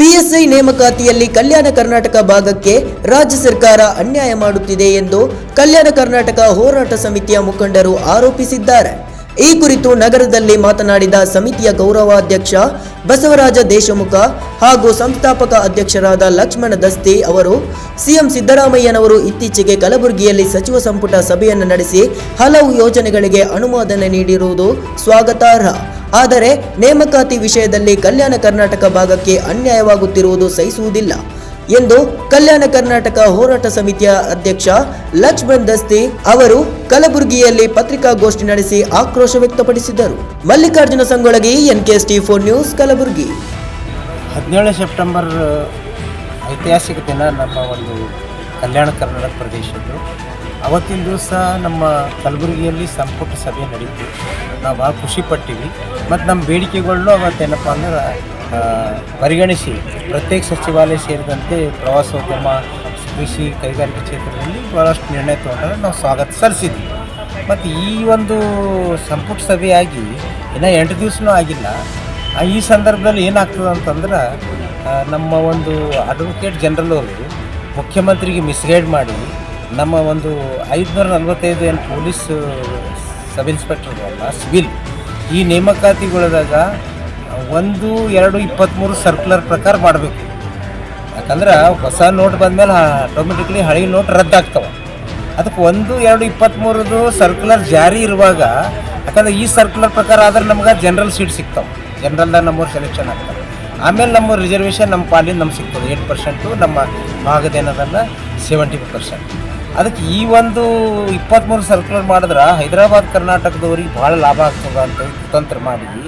PSI ನೇಮಕಾತಿಯಲ್ಲಿ ಕಲ್ಯಾಣ ಕರ್ನಾಟಕ ಭಾಗಕ್ಕೆ ರಾಜ್ಯ ಸರ್ಕಾರ ಅನ್ಯಾಯ ಮಾಡುತ್ತಿದೆ ಎಂದು ಕಲ್ಯಾಣ ಕರ್ನಾಟಕ ಹೋರಾಟ ಸಮಿತಿಯ ಮುಖಂಡರು ಆರೋಪಿಸಿದ್ದಾರೆ. ಈ ಕುರಿತು ನಗರದಲ್ಲಿ ಮಾತನಾಡಿದ ಸಮಿತಿಯ ಗೌರವಾಧ್ಯಕ್ಷ ಬಸವರಾಜ ದೇಶಮುಖ ಹಾಗೂ ಸಂಸ್ಥಾಪಕ ಅಧ್ಯಕ್ಷರಾದ ಲಕ್ಷ್ಮಣ ದಸ್ತಿ ಅವರು, ಸಿಎಂ ಸಿದ್ದರಾಮಯ್ಯನವರು ಇತ್ತೀಚೆಗೆ ಕಲಬುರಗಿಯಲ್ಲಿ ಸಚಿವ ಸಂಪುಟ ಸಭೆಯನ್ನು ನಡೆಸಿ ಹಲವು ಯೋಜನೆಗಳಿಗೆ ಅನುಮೋದನೆ ನೀಡಿರುವುದು ಸ್ವಾಗತಾರ್ಹ. ಆದರೆ ನೇಮಕಾತಿ ವಿಷಯದಲ್ಲಿ ಕಲ್ಯಾಣ ಕರ್ನಾಟಕ ಭಾಗಕ್ಕೆ ಅನ್ಯಾಯವಾಗುತ್ತಿರುವುದು ಸಹಿಸುವುದಿಲ್ಲ ಎಂದು ಕಲ್ಯಾಣ ಕರ್ನಾಟಕ ಹೋರಾಟ ಸಮಿತಿಯ ಅಧ್ಯಕ್ಷ ಲಕ್ಷ್ಮಣ್ ದಸ್ತಿ ಅವರು ಕಲಬುರಗಿಯಲ್ಲಿ ಪತ್ರಿಕಾಗೋಷ್ಠಿ ನಡೆಸಿ ಆಕ್ರೋಶ ವ್ಯಕ್ತಪಡಿಸಿದರು. Mallikarjuna Sangolagi NKS T four news, Kalaburagi. ಹದಿನೇಳು ಸೆಪ್ಟೆಂಬರ್ ಐತಿಹಾಸಿಕ ದಿನ ನಮ್ಮ ಒಂದು ಕಲ್ಯಾಣ ಕರ್ನಾಟಕ ಪ್ರದೇಶದ್ದು. ಅವತ್ತಿನ ದಿವಸ ನಮ್ಮ ಕಲಬುರಗಿಯಲ್ಲಿ ಸಂಪುಟ ಸಭೆ ನಡೀತು. ನಾವು ಭಾಳ ಖುಷಿ ಪಟ್ಟಿವಿ. ಮತ್ತು ನಮ್ಮ ಬೇಡಿಕೆಗಳನ್ನೂ ಅವತ್ತೇನಪ್ಪ ಅಂದ್ರೆ ಪರಿಗಣಿಸಿ. ಪ್ರತ್ಯೇಕ ಸಚಿವಾಲಯ ಸೇರಿದಂತೆ ಪ್ರವಾಸೋದ್ಯಮ, ಕೃಷಿ, ಕೈಗಾರಿಕೆ ಕ್ಷೇತ್ರದಲ್ಲಿ ಭಾಳಷ್ಟು ನಿರ್ಣಯ ತೊಗೊಂಡ್ರೆ ನಾವು ಸ್ವಾಗತ ಸಲ್ಲಿಸಿದ್ವಿ. ಮತ್ತು ಈ ಒಂದು ಸಂಪುಟ ಸಭೆಯಾಗಿ ಇನ್ನೂ ಎಂಟು ದಿವಸನೂ ಆಗಿಲ್ಲ. ಈ ಸಂದರ್ಭದಲ್ಲಿ ಏನಾಗ್ತದೆ ಅಂತಂದ್ರೆ ನಮ್ಮ ಒಂದು ಅಡ್ವೊಕೇಟ್ ಜನರಲ್ ಅವರು ಮುಖ್ಯಮಂತ್ರಿಗೆ ಮಿಸ್ಗೈಡ್ ಮಾಡಿ, ನಮ್ಮ ಒಂದು ಐದುನೂರ ನಲ್ವತ್ತೈದು ಏನು ಪೊಲೀಸ್ ಸಬ್ ಇನ್ಸ್ಪೆಕ್ಟರ್ ಸಿವಿಲ್ ಈ ನೇಮಕಾತಿಗಳದಾಗ ಒಂದು, ಎರಡು ಇಪ್ಪತ್ತ್ಮೂರು ಸರ್ಕ್ಯುಲರ್ ಪ್ರಕಾರ ಮಾಡಬೇಕು. ಯಾಕಂದ್ರೆ ಹೊಸ ನೋಟ್ ಬಂದಮೇಲೆ ಆಟೋಮೆಟಿಕ್ಲಿ ಹಳೆ ನೋಟ್ ರದ್ದಾಗ್ತವೆ. ಅದಕ್ಕೆ ಒಂದು, ಎರಡು ಇಪ್ಪತ್ತ್ಮೂರದು ಸರ್ಕ್ಯುಲರ್ ಜಾರಿ ಇರುವಾಗ, ಯಾಕಂದ್ರೆ ಈ ಸರ್ಕ್ಯುಲರ್ ಪ್ರಕಾರ ಆದ್ರೆ ನಮ್ಗೆ ಜನರಲ್ ಸೀಟ್ ಸಿಗ್ತಾವೆ. ಜನರಲ್ದಾಗ ನಮ್ಮವ್ರು ಸೆಲೆಕ್ಷನ್ ಆಗ್ತವೆ ಆಮೇಲೆ ನಮ್ಮ ರಿಸರ್ವೇಷನ್ ನಮ್ಮ ಪಾಲಿನ ನಮ್ಗೆ ಸಿಗ್ತದೆ. ಏಟ್ ಪರ್ಸೆಂಟು ನಮ್ಮ ಭಾಗದ ಏನದಲ್ಲ ಸೆವೆಂಟಿ ಪರ್ಸೆಂಟ್ ಅದಕ್ಕೆ ಈ ಒಂದು ಇಪ್ಪತ್ತ್ಮೂರು ಸರ್ಕ್ಯುಲರ್ ಮಾಡಿದ್ರೆ ಹೈದರಾಬಾದ್ ಕರ್ನಾಟಕದವ್ರಿಗೆ ಭಾಳ ಲಾಭ ಆಗ್ತದೆ ಅಂತ ಕುತಂತ್ರ ಮಾಡಿ,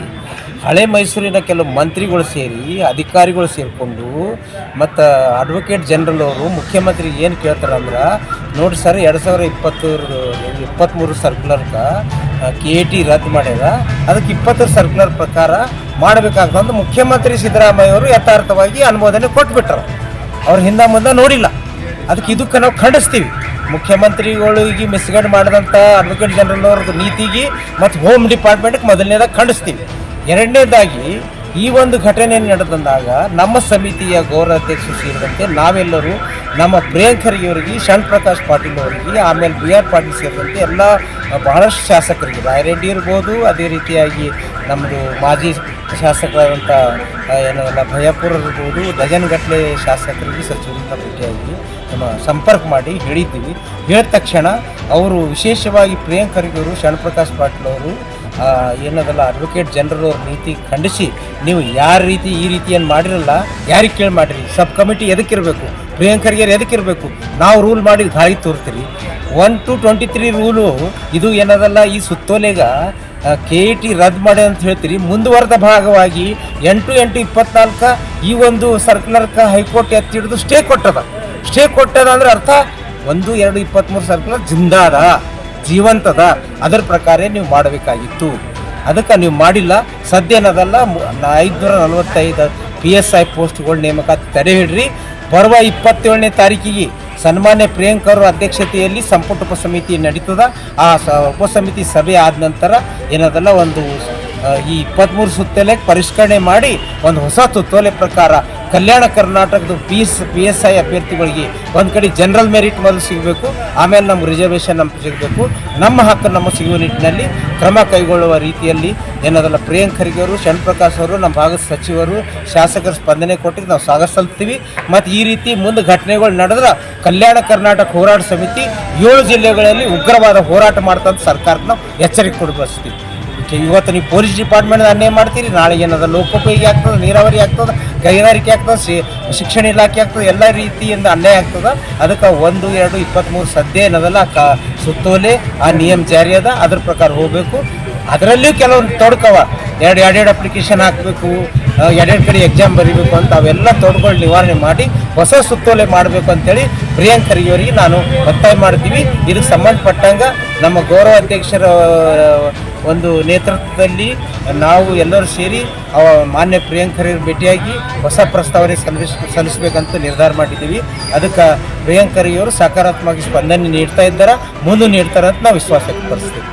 ಹಳೆ ಮೈಸೂರಿನ ಕೆಲವು ಮಂತ್ರಿಗಳು ಸೇರಿ, ಅಧಿಕಾರಿಗಳು ಸೇರಿಕೊಂಡು, ಮತ್ತು ಅಡ್ವೊಕೇಟ್ ಜನರಲ್ ಅವರು, ಮುಖ್ಯಮಂತ್ರಿ ಏನು ಕೇಳ್ತಾರೆ ಅಂದ್ರೆ ನೋಡಿ ಸರ್ ಎರಡು ಸಾವಿರ ಇಪ್ಪತ್ತರ ಇಪ್ಪತ್ತ್ಮೂರು ಸರ್ಕ್ಯುಲರ್ಗೆ ಕೆ ಎ ಟಿ ರದ್ದು ಮಾಡ್ಯಾರ. ಅದಕ್ಕೆ ಇಪ್ಪತ್ತರ ಸರ್ಕ್ಯುಲರ್ ಪ್ರಕಾರ ಮಾಡಬೇಕಾಗ್ತದೆ ಮುಖ್ಯಮಂತ್ರಿ ಸಿದ್ದರಾಮಯ್ಯ ಅವರು ಯಥಾರ್ಥವಾಗಿ ಅನುಮೋದನೆ ಕೊಟ್ಬಿಟ್ರು. ಅವ್ರು ಹಿಂದೆ ಮುಂದೆ ನೋಡಿಲ್ಲ. ಅದಕ್ಕೆ ಇದಕ್ಕೆ ನಾವು ಖಂಡಿಸ್ತೀವಿ. ಮುಖ್ಯಮಂತ್ರಿಗಳಿಗೆ ಮಿಸ್ಗೈಡ್ ಮಾಡಿದಂಥ ಅಡ್ವೊಕೇಟ್ ಜನರಲ್ ಅವ್ರದ್ದು ನೀತಿಗೆ ಮತ್ತು ಹೋಮ್ ಡಿಪಾರ್ಟ್ಮೆಂಟ್ಗೆ ಮೊದಲನೇದಾಗಿ ಖಂಡಿಸ್ತೀವಿ. ಎರಡನೇದಾಗಿ, ಈ ಒಂದು ಘಟನೆ ನಡೆದಂದಾಗ ನಮ್ಮ ಸಮಿತಿಯ ಗೌರವ ಅಧ್ಯಕ್ಷರು ಸೇರಿದಂತೆ ನಾವೆಲ್ಲರೂ ನಮ್ಮ ಪ್ರಿಯಾಂಕ್ ಖರ್ಗೆ ಅವರಿಗೆ ಶರಣ್ ಪ್ರಕಾಶ್ ಪಾಟೀಲ್ ಅವರಿಗೆ, ಆಮೇಲೆ ಬಿ ಆರ್ ಪಾಟೀಲ್ ಸೇರಿದಂತೆ ಎಲ್ಲ ಬಹಳಷ್ಟು ಶಾಸಕರಿಗೆ ರಾಯರೆಡ್ಡಿ ಇರ್ಬೋದು, ಅದೇ ರೀತಿಯಾಗಿ ನಮ್ಮದು ಮಾಜಿ ಶಾಸಕರಾದಂಥ ಏನು ಏನಲ್ಲ ಭಯಪುರ ಇರ್ಬೋದು ಡಜನ್ಗಟ್ಟಲೆ ಶಾಸಕರಿಗೆ ಸಚಿವರಿಂದ ಭೇಟಿಯಾಗಿ ನಮ್ಮ ಸಂಪರ್ಕ ಮಾಡಿ ಹೇಳಿದ್ದೀವಿ. ಹೇಳಿದ ತಕ್ಷಣ ಅವರು ವಿಶೇಷವಾಗಿ ಪ್ರಿಯಾಂಕ್ ಖರ್ಗೆ ಅವರು ಶರಣ್ ಪ್ರಕಾಶ್ ಪಾಟೀಲ್ ಅವರು ಏನದಲ್ಲ ಅಡ್ವೊಕೇಟ್ ಜನರಲ್ ಅವ್ರ ನೀತಿ ಖಂಡಿಸಿ, ನೀವು ಯಾರ ರೀತಿ ಈ ರೀತಿಯನ್ನು ಮಾಡಿರಲ್ಲ, ಯಾರಿಗೆ ಕೇಳಿ ಮಾಡಿರಿ, ಸಬ್ ಕಮಿಟಿ ಎದಕ್ಕಿರಬೇಕು ಪ್ರಿಯಾಂಕರ್ಗೆ ಎದಕ್ಕಿರಬೇಕು ನಾವು ರೂಲ್ ಮಾಡಿ ಗಾಳಿ ತೋರ್ತೀರಿ. One two twenty three rule ಇದು ಏನದಲ್ಲ, ಈ ಸುತ್ತೋಲೆಗ ಕೆ ಟಿ ರದ್ದು ಮಾಡಿ ಅಂತ ಹೇಳ್ತೀರಿ. ಮುಂದುವರೆದ ಭಾಗವಾಗಿ ಎಂಟು ಎಂಟು ಇಪ್ಪತ್ನಾಲ್ಕು ಈ ಒಂದು ಸರ್ಕ್ಯುಲರ್ಗೆ ಹೈಕೋರ್ಟ್ ಎತ್ತಿ ಹಿಡಿದು ಸ್ಟೇ ಕೊಟ್ಟದ. ಸ್ಟೇ ಕೊಟ್ಟದ ಅಂದ್ರೆ ಅರ್ಥ, ಒಂದು, ಎರಡು ಇಪ್ಪತ್ತ್ಮೂರು ಸರ್ಕ್ಯುಲರ್ ಜಿಂದಾದ, ಜೀವಂತದ. ಅದರ ಪ್ರಕಾರ ನೀವು ಮಾಡಬೇಕಾಗಿತ್ತು. ಅದಕ್ಕೆ ನೀವು ಮಾಡಿಲ್ಲ. ಸದ್ಯ ಏನದಲ್ಲ ಐದುನೂರ ನಲವತ್ತೈದು ಪಿ ಎಸ್ ಐ ಪೋಸ್ಟ್ಗಳ ನೇಮಕಾತಿ ತಡೆ ಹಿಡ್ರಿ. ಬರುವ ಇಪ್ಪತ್ತೇಳನೇ ತಾರೀಕಿಗೆ ಸನ್ಮಾನ್ಯ ಪ್ರಿಯಾಂಕ್ ಅಧ್ಯಕ್ಷತೆಯಲ್ಲಿ ಸಂಪುಟ ಉಪಸಮಿತಿ ನಡೀತದ. ಆ ಉಪಸಮಿತಿ ಸಭೆ ಆದ ನಂತರ ಏನದಲ್ಲ, ಒಂದು ಈ ಇಪ್ಪತ್ತ್ಮೂರು ಸುತ್ತಲೇ ಪರಿಷ್ಕರಣೆ ಮಾಡಿ ಒಂದು ಹೊಸ ಸುತ್ತೋಲೆ ಪ್ರಕಾರ ಕಲ್ಯಾಣ ಕರ್ನಾಟಕದ P S P S I ಅಭ್ಯರ್ಥಿಗಳಿಗೆ ಒಂದು ಕಡೆ ಜನರಲ್ ಮೆರಿಟ್ ಮೊದಲು ಸಿಗಬೇಕು ಆಮೇಲೆ ನಮ್ಮ ರಿಸರ್ವೇಷನ್ ನಮ್ಗೆ ಸಿಗಬೇಕು. ನಮ್ಮ ಹಕ್ಕು ನಮ್ಮ ಸಿಗುವ ನಿಟ್ಟಿನಲ್ಲಿ ಕ್ರಮ ಕೈಗೊಳ್ಳುವ ರೀತಿಯಲ್ಲಿ ಏನದಲ್ಲ ಪ್ರಿಯಾಂಕ್ ಖರ್ಗೆ ಅವರು ಪ್ರಕಾಶ್ ಅವರು ನಮ್ಮ ಭಾಗದ ಸಚಿವರು ಶಾಸಕರ ಸ್ಪಂದನೆ ಕೊಟ್ಟಿದ್ದು ನಾವು ಸ್ವಾಗತ ಸಲ್ತೀವಿ ಮತ್ತು ಈ ರೀತಿ ಮುಂದೆ ಘಟನೆಗಳು ನಡೆದ್ರೆ ಕಲ್ಯಾಣ ಕರ್ನಾಟಕ ಹೋರಾಟ ಸಮಿತಿ ಏಳು ಜಿಲ್ಲೆಗಳಲ್ಲಿ ಉಗ್ರವಾದ ಹೋರಾಟ ಮಾಡ್ತಂತ ಸರ್ಕಾರಕ್ಕೆ ನಾವು ಎಚ್ಚರಿಕೆ ಕೊಡಿ ಬಯಸ್ತೀವಿ. ಓಕೆ, ಇವತ್ತು ನೀವು ಪೊಲೀಸ್ ಡಿಪಾರ್ಟ್ಮೆಂಟ್ ಅನ್ಯಾಯ ಮಾಡ್ತೀರಿ, ನಾಳೆ ಏನದ ಲೋಕೋಪಯೋಗಿ ಆಗ್ತದೆ, ನೀರಾವರಿ ಆಗ್ತದೆ ಕೈಗಾರಿಕೆ ಆಗ್ತದೆ ಶಿಕ್ಷಣ ಇಲಾಖೆ ಆಗ್ತದೆ, ಎಲ್ಲ ರೀತಿಯಿಂದ ಅನ್ಯಾಯ ಆಗ್ತದೆ. ಅದಕ್ಕೆ ಒಂದು, ಎರಡು ಇಪ್ಪತ್ತ್ಮೂರು ಸದ್ಯ ಏನದಲ್ಲ ಕ, ಸುತ್ತೋಲೆ, ಆ ನಿಯಮ ಜಾರಿ ಅದ, ಅದ್ರ ಪ್ರಕಾರ ಹೋಗಬೇಕು. ಅದರಲ್ಲೂ ಕೆಲವೊಂದು ತೊಡ್ಕವ. ಎರಡು, ಎರಡೆರಡು ಅಪ್ಲಿಕೇಶನ್ ಹಾಕಬೇಕು ಎರಡೆರಡು ಕಡೆ ಎಕ್ಸಾಮ್ ಬರೀಬೇಕು ಅಂತ ಅವೆಲ್ಲ ತೊಡ್ಗಳು ನಿವಾರಣೆ ಮಾಡಿ, ಹೊಸ ಸುತ್ತೋಲೆ ಮಾಡಬೇಕು ಅಂತೇಳಿ ಪ್ರಿಯಾಂಕರ್ ಇವರಿಗೆ ನಾನು ಒತ್ತಾಯ ಮಾಡ್ತೀವಿ. ಇದಕ್ಕೆ ಸಂಬಂಧಪಟ್ಟಂಗೆ ನಮ್ಮ ಗೌರವ ಅಧ್ಯಕ್ಷರ ಒಂದು ನೇತೃತ್ವದಲ್ಲಿ ನಾವು ಎಲ್ಲರೂ ಸೇರಿ ಅವ ಮಾನ್ಯ ಪ್ರಿಯಾಂಕ್ ಭೇಟಿಯಾಗಿ ಹೊಸ ಪ್ರಸ್ತಾವನೆ ಸಲ್ಲಿಸ್, ಸಲ್ಲಿಸಬೇಕಂತ ನಿರ್ಧಾರ ಮಾಡಿದ್ದೀವಿ. ಅದಕ್ಕೆ ಪ್ರಿಯಾಂಕ್ ಖರ್ಗೆಯವರು ಸಕಾರಾತ್ಮಕ ಸ್ಪಂದನೆ ನೀಡ್ತಾ ಇದ್ದಾರೆ, ಮುಂದೆ ನೀಡ್ತಾರೆ ಅಂತ ನಾವು ವಿಶ್ವಾಸ ವ್ಯಕ್ತಪಡಿಸ್ತೀವಿ.